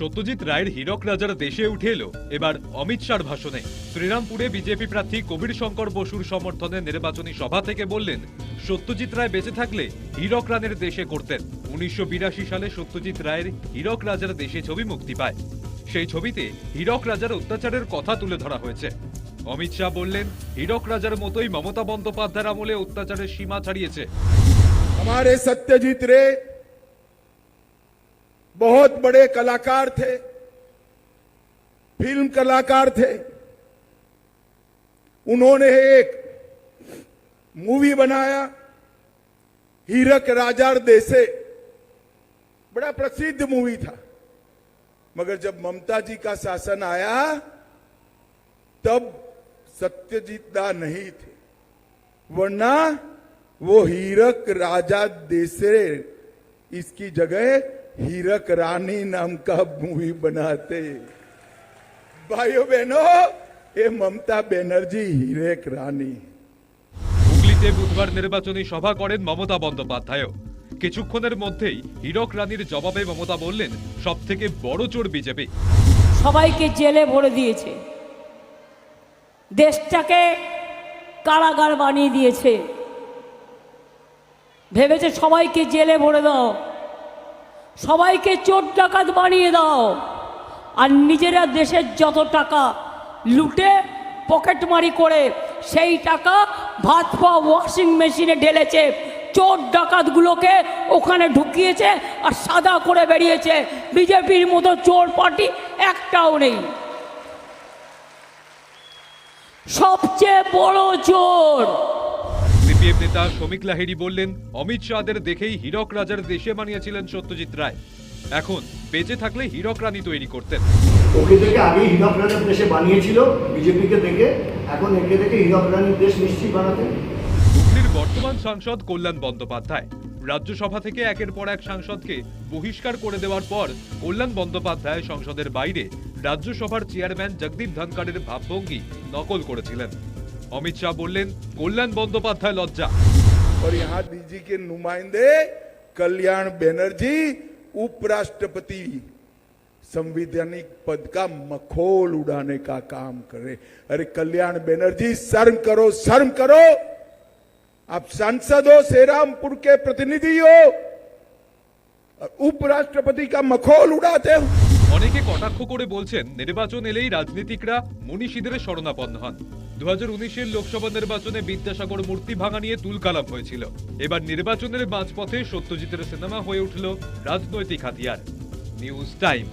সত্যজিৎ রায়ের হীরক রাজার দেশে উঠে এলো। এবার অমিত শাহর ভাষণে শ্রীরামপুরে বিজেপি প্রার্থী কবির শঙ্কর বসুর সমর্থনে নির্বাচনী সভা থেকে বললেন, সত্যজিৎ রায় বেঁচে থাকলে হীরক রানের দেশে করতেন। উনিশশো সালে সত্যজিৎ রায়ের হীরক রাজার দেশে ছবি মুক্তি পায়। সেই ছবিতে হীরক রাজার অত্যাচারের কথা তুলে ধরা হয়েছে। অমিত শাহ বললেন, হীরক রাজার মতোই মমতা বন্দ্যোপাধ্যায়ের আমলে অত্যাচারের সীমা ছাড়িয়েছে। সত্যজিৎ রে बहुत बड़े कलाकार थे, फ़िल्म कलाकार थे। उन्होंने एक मूवी बनाया, हीरक राजार देसे। बड़ा प्रसिद्ध मूवी था। मगर जब ममता जी का शासन आया, तब सत्यजीत दा नहीं थे। वरना वो हीरक राजा देसरे इसकी जगह हीरक रानी नाम का मूवी बनाते भाइयों बहनों ये ममता बनर्जी हीरक रानी है হুগলিতে বুধবার নির্বাচনী সভা করেন মমতা বন্দ্যোপাধ্যায়ও কিছুক্ষণের মধ্যেই হীরক রানীর জবাবে মমতা বললেন সব থেকে বড় চোর বিজেপি সবাইকে জেলে ভরে দিয়েছে দেশটাকে কারাগার বানিয়ে দিয়েছে ভেবেছে সবাইকে জেলে ভরে দাও সবাইকে চোর ডাকাত বানিয়ে দাও। আর নিজেরা দেশের যত টাকা লুটে পকেটমারি করে, সেই টাকা ভাত পা ওয়াশিং মেশিনে ঢেলেছে, চোর ডাকাতগুলোকে ওখানে ঢুকিয়েছে আর সাদা করে বেরিয়েছে। বিজেপির মতো চোর পার্টি একটাও নেই। সবচেয়ে বড় চোর সিপিএম নেতা শ্রমিক লাহিড়ী বললেন অমিত শাহদের দেখেই হীরক রাজার দেশে বানিয়েছিলেন সত্যজিৎ রায়। এখন বেঁচে থাকলে হীরক রানী তৈরি করতেন। ওকে দেখে আগেই হীরক রানীর দেশে বানিয়েছিল বিজেপিকে দেখে এখন একে দেখে হীরক রানীর দেশ নিশ্চয়ই বানাতে। হুগলির বর্তমান সাংসদ কল্যাণ বন্দ্যোপাধ্যায়। রাজ্যসভা থেকে একের পর এক সাংসদকে বহিষ্কার করে দেওয়ার পর কল্যাণ বন্দ্যোপাধ্যায় সংসদের বাইরে রাজ্যসভার চেয়ারম্যান জগদীপ ধনকারের ভাবভঙ্গি নকল করেছিলেন। অমিত শাহ বললেন কল্যাণ বন্দ্যোপাধ্যায় লজ্জা और यहाँ डीजी के नुमाइंदे कल्याण बनर्जी उपराष्ट्रपति संवैधानिक पद का मखोल उड़ाने का काम करे अरे कल्याण बनर्जी शर्म करो शर्म करो आप सांसद हो श्रीरामपुर के प्रतिनिधि हो और उपराष्ट्रपति का मखोल उड़ाते हो অনেকে কটাক্ষ করে বলছেন নির্বাচন এলেই রাজনীতিকরা মনীষীদের শরণাপন্ন হন দু হাজার উনিশের লোকসভা নির্বাচনে বিদ্যাসাগর মূর্তি ভাঙা নিয়ে তুলকালাম হয়েছিল। এবার নির্বাচনের মাঝপথে সত্যজিতের সিনেমা হয়ে উঠল রাজনৈতিক হাতিয়ার। News time.